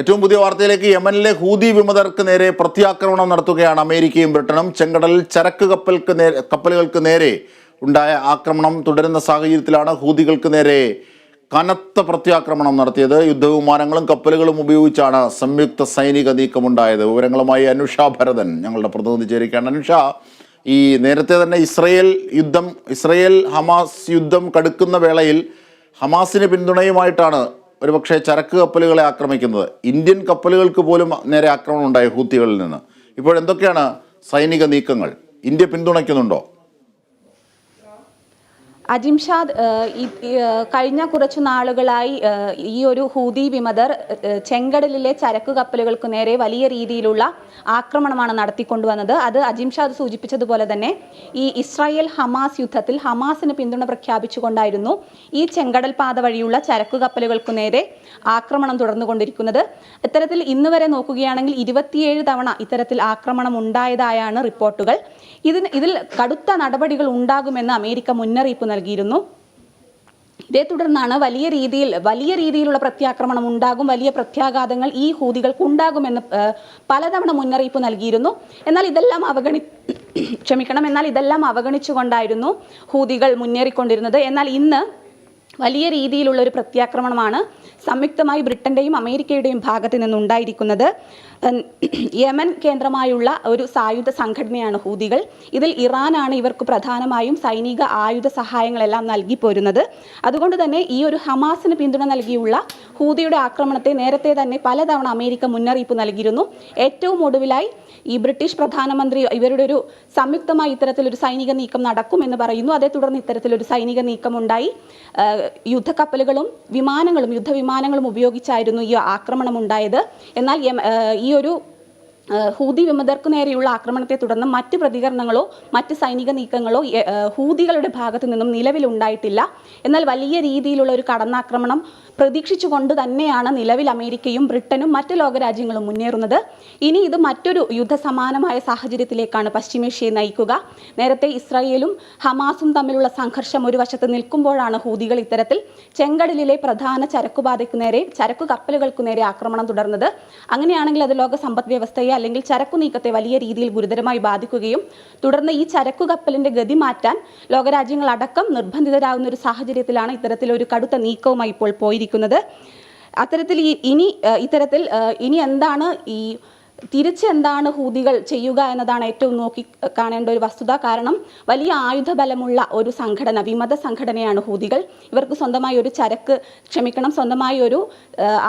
ഏറ്റവും പുതിയ വാർത്തയിലേക്ക് യമനിലെ ഹൂതി വിമതർക്ക് നേരെ പ്രത്യാക്രമണം നടത്തുകയാണ് അമേരിക്കയും ബ്രിട്ടനും. ചെങ്കടലിൽ ചരക്ക് കപ്പൽക്ക് നേരെ കപ്പലുകൾക്ക് നേരെ ഉണ്ടായ ആക്രമണം തുടരുന്ന സാഹചര്യത്തിലാണ് ഹൂതികൾക്ക് നേരെ കനത്ത പ്രത്യാക്രമണം നടത്തിയത്. യുദ്ധവിമാനങ്ങളും കപ്പലുകളും ഉപയോഗിച്ചാണ് സംയുക്ത സൈനിക നീക്കമുണ്ടായത്. വിവരങ്ങളുമായി അനുഷ ഭരതൻ ഞങ്ങളുടെ പ്രതിനിധി ചേരുകയാണ്. അനുഷ ഈ നേരത്തെ തന്നെ ഇസ്രയേൽ യുദ്ധം ഇസ്രയേൽ ഹമാസ് യുദ്ധം കടുക്കുന്ന വേളയിൽ ഹമാസിന് പിന്തുണയുമായിട്ടാണ് ഒരുപക്ഷെ ചരക്ക് കപ്പലുകളെ ആക്രമിക്കുന്നത്. ഇന്ത്യൻ കപ്പലുകൾക്ക് പോലും നേരെ ആക്രമണം ഉണ്ടായി ഹൂത്തികളിൽ നിന്ന്. ഇപ്പോൾ എന്തൊക്കെയാണ് സൈനിക നീക്കങ്ങൾ? ഇന്ത്യ പിന്തുണയ്ക്കുന്നുണ്ടോ? അജിംഷാദ് കഴിഞ്ഞ കുറച്ചു നാളുകളായി ഈ ഒരു ഹൂതി വിമതർ ചെങ്കടലിലെ ചരക്ക് കപ്പലുകൾക്ക് നേരെ വലിയ രീതിയിലുള്ള ആക്രമണമാണ് നടത്തിക്കൊണ്ടുവന്നത്. അത് അജിംഷാദ് സൂചിപ്പിച്ചതുപോലെ തന്നെ ഈ ഇസ്രായേൽ ഹമാസ് യുദ്ധത്തിൽ ഹമാസിന് പിന്തുണ പ്രഖ്യാപിച്ചുകൊണ്ടായിരുന്നു ഈ ചെങ്കടൽ പാത വഴിയുള്ള ചരക്ക് കപ്പലുകൾക്ക് നേരെ ആക്രമണം തുടർന്നുകൊണ്ടിരിക്കുന്നത്. ഇത്തരത്തിൽ ഇന്ന് വരെ നോക്കുകയാണെങ്കിൽ ഇരുപത്തിയേഴ് തവണ ഇത്തരത്തിൽ ആക്രമണം ഉണ്ടായതായാണ് റിപ്പോർട്ടുകൾ. ഇതിന് ഇതിൽ കടുത്ത നടപടികൾ ഉണ്ടാകുമെന്ന് അമേരിക്ക മുന്നറിയിപ്പ് നൽകിയിരുന്നു. ഇതേ തുടർന്നാണ് വലിയ രീതിയിൽ വലിയ രീതിയിലുള്ള പ്രത്യാക്രമണം ഉണ്ടാകും വലിയ പ്രത്യാഘാതങ്ങൾ ഈ ഹൂതികൾക്ക് ഉണ്ടാകുമെന്ന് പലതവണ മുന്നറിയിപ്പ് നൽകിയിരുന്നു. എന്നാൽ ഇതെല്ലാം അവഗണി ക്ഷമിക്കണം എന്നാൽ ഇതെല്ലാം അവഗണിച്ചുകൊണ്ടായിരുന്നു ഹൂതികൾ മുന്നേറിക്കൊണ്ടിരുന്നത്. എന്നാൽ ഇന്ന് വലിയ രീതിയിലുള്ള ഒരു പ്രത്യാക്രമണമാണ് സംയുക്തമായി ബ്രിട്ടന്റെയും അമേരിക്കയുടെയും ഭാഗത്ത് നിന്നുണ്ടായിരിക്കുന്നത്. യമൻ കേന്ദ്രമായുള്ള ഒരു സായുധ സംഘടനയാണ് ഹൂതികൾ. ഇതിൽ ഇറാനാണ് ഇവർക്ക് പ്രധാനമായും സൈനിക ആയുധ സഹായങ്ങളെല്ലാം നൽകി പോരുന്നത്. അതുകൊണ്ട് തന്നെ ഈ ഒരു ഹമാസിന് പിന്തുണ നൽകിയുള്ള ഹൂതിയുടെ ആക്രമണത്തെ നേരത്തെ തന്നെ പലതവണ അമേരിക്ക മുന്നറിയിപ്പ് നൽകിയിരുന്നു. ഏറ്റവും ഒടുവിലായി ഈ ബ്രിട്ടീഷ് പ്രധാനമന്ത്രി ഇവരുടെ ഒരു സംയുക്തമായി ഇത്തരത്തിലൊരു സൈനിക നീക്കം നടക്കുമെന്ന് പറയുന്നു. അതേ തുടർന്ന് ഇത്തരത്തിലൊരു സൈനിക നീക്കം ഉണ്ടായി. യുദ്ധക്കപ്പലുകളും വിമാനങ്ങളും യുദ്ധവിമാനങ്ങളും ഉപയോഗിച്ചായിരുന്നു ഈ ആക്രമണം ഉണ്ടായത്. എന്നാൽ ഈ ഒരു ഹൂതി വിമതർക്ക് നേരെയുള്ള ആക്രമണത്തെ തുടർന്ന് മറ്റ് പ്രതികരണങ്ങളോ മറ്റ് സൈനിക നീക്കങ്ങളോ ഹൂതികളുടെ ഭാഗത്തു നിന്നും നിലവിലുണ്ടായിട്ടില്ല. എന്നാൽ വലിയ രീതിയിലുള്ള ഒരു കടന്നാക്രമണം പ്രതീക്ഷിച്ചുകൊണ്ട് തന്നെയാണ് നിലവിൽ അമേരിക്കയും ബ്രിട്ടനും മറ്റ് ലോകരാജ്യങ്ങളും മുന്നേറുന്നത്. ഇനി ഇത് മറ്റൊരു യുദ്ധസമാനമായ സാഹചര്യത്തിലേക്കാണ് പശ്ചിമേഷ്യയെ നയിക്കുക. നേരത്തെ ഇസ്രായേലും ഹമാസും തമ്മിലുള്ള സംഘർഷം ഒരു വശത്ത് നിൽക്കുമ്പോഴാണ് ഹൂതികൾ ഇത്തരത്തിൽ ചെങ്കടലിലെ പ്രധാന ചരക്കുപാതയ്ക്ക് നേരെ ചരക്കു കപ്പലുകൾക്ക് നേരെ ആക്രമണം തുടർന്നത്. അങ്ങനെയാണെങ്കിൽ അത് ലോക സമ്പദ് വ്യവസ്ഥയെ അല്ലെങ്കിൽ ചരക്കു നീക്കത്തെ വലിയ രീതിയിൽ ഗുരുതരമായി ബാധിക്കുകയും തുടർന്ന് ഈ ചരക്കു കപ്പലിന്റെ ഗതി മാറ്റാൻ ലോകരാജ്യങ്ങൾ അടക്കം നിർബന്ധിതരാകുന്ന ഒരു സാഹചര്യത്തിലാണ് ഇത്തരത്തിലൊരു കടുത്ത നീക്കവുമായി ഇപ്പോൾ പോയിരിക്കുന്നത്. അത്തരത്തിൽ ഇനി ഇത്തരത്തിൽ ഇനി എന്താണ് ഈ തിരിച്ച് എന്താണ് ഹൂതികൾ ചെയ്യുക എന്നതാണ് ഏറ്റവും നോക്കി കാണേണ്ട ഒരു വസ്തുത. കാരണം വലിയ ആയുധബലമുള്ള ഒരു സംഘടന വിമത സംഘടനയാണ് ഹൂതികൾ. ഇവർക്ക് സ്വന്തമായി ഒരു ചരക്ക് ക്ഷമിക്കണം സ്വന്തമായി ഒരു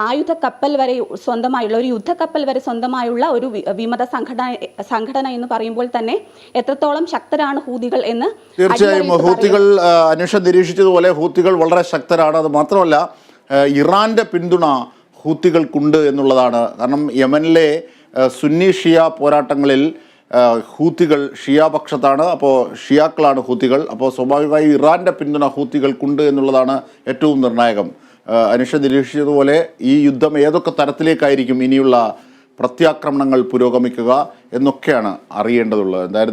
ആയുധ കപ്പൽ വരെ സ്വന്തമായുള്ള ഒരു യുദ്ധക്കപ്പൽ വരെ സ്വന്തമായുള്ള ഒരു വിമത സംഘടന സംഘടന എന്ന് പറയുമ്പോൾ തന്നെ എത്രത്തോളം ശക്തരാണ് ഹൂതികൾ എന്ന് തീർച്ചയായും ഹൂത്തികൾ അനുഷ നിരീക്ഷിച്ചതുപോലെ ഹൂത്തികൾ വളരെ ശക്തരാണ്. അത് മാത്രമല്ല ഇറാന്റെ പിന്തുണ ഹൂത്തികൾക്കുണ്ട് എന്നുള്ളതാണ്. കാരണം യമനിലെ സുന്നി ഷിയ പോരാട്ടങ്ങളിൽ ഹൂത്തികൾ ഷിയ പക്ഷത്താണ്. അപ്പോൾ ഷിയാക്കളാണ് ഹൂത്തികൾ. അപ്പോൾ സ്വാഭാവികമായി ഇറാന്റെ പിന്തുണ ഹൂത്തികൾക്കുണ്ട് എന്നുള്ളതാണ് ഏറ്റവും നിർണായകം. അനുഷ നിരീക്ഷിച്ചതുപോലെ ഈ യുദ്ധം ഏതൊക്കെ തരത്തിലേക്കായിരിക്കും ഇനിയുള്ള പ്രത്യാക്രമണങ്ങൾ പുരോഗമിക്കുക എന്നൊക്കെയാണ് അറിയേണ്ടതുള്ളത്. എന്തായാലും